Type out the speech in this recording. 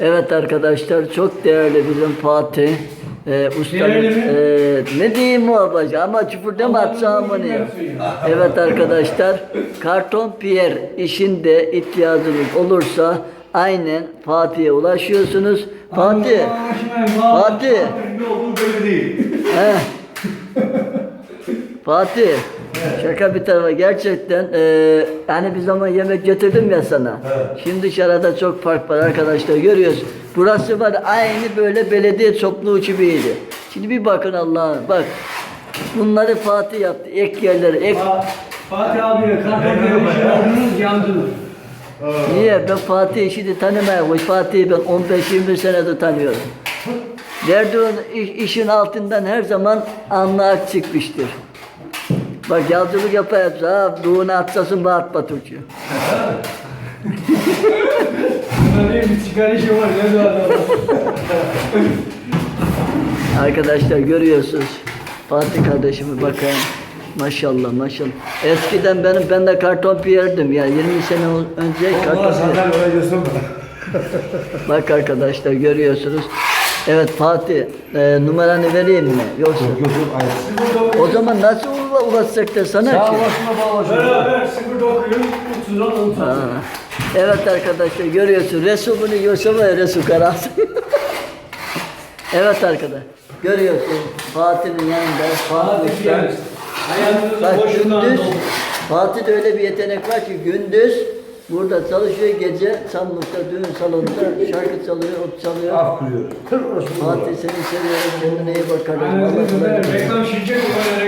Evet arkadaşlar çok değerli bizim Fatih. Ee, ustamız? Ee, ne diyeyim o babacı ama küfür deme atsam ya. Evet arkadaşlar karton piyer işinde ihtiyacınız olursa aynen Fatih'e ulaşıyorsunuz. Fatih. Fatih. Ne olduğu Şaka bir tarafa gerçekten eee hani bir zaman yemek getirdim ya sana. Şimdi dışarıda çok fark var arkadaşlar görüyoruz. Burası var aynı böyle belediye çokluğu gibiydi. Şimdi bir bakın Allah'a bak. Bunları Fatih yaptı. Ek yerleri, ek Fatih kardeşle yaşadınız yandınız. Niye? Ben Fatih'i şimdi tanımıyorum. Fatih'i ben 15-20 senedir tanıyorum. Derdi onun iş- işin altından her zaman anlık çıkmıştır. Bak yolculuk yapayım ha, doğuna atsasın bağırt Baturcu. Buna değil bir çıkar işi var ne adam. Arkadaşlar görüyorsunuz. Fatih kardeşimi bakın. Maşallah maşallah. Eskiden benim ben de karton piyerdim ya 20 sene önce Allah karton piyer. zaten öyle diyorsun bana. Bak arkadaşlar görüyorsunuz. Evet Fatih e, numaranı vereyim mi? Yoksa Yok yok hayır. o zaman nasıl ula- ulaşacak da sana Sağ ki? başına bağ başına. Beraber 09 30 10 Ha. Evet arkadaşlar görüyorsun Resul bunu yiyorsa var ya Resul karası. evet arkadaşlar görüyorsun Fatih'in yanında Fatih Fatih Usta. Bak gündüz doldu. Fatih'de öyle bir yetenek var ki gündüz burada çalışıyor gece Samluk'ta düğün salonunda şarkı çalıyor, ot çalıyor. Af. Kır orası. Fatih seni seviyorum kendine iyi bak kardeşim. Anladınız mı? Allah razı olsun. Reklam şirket olarak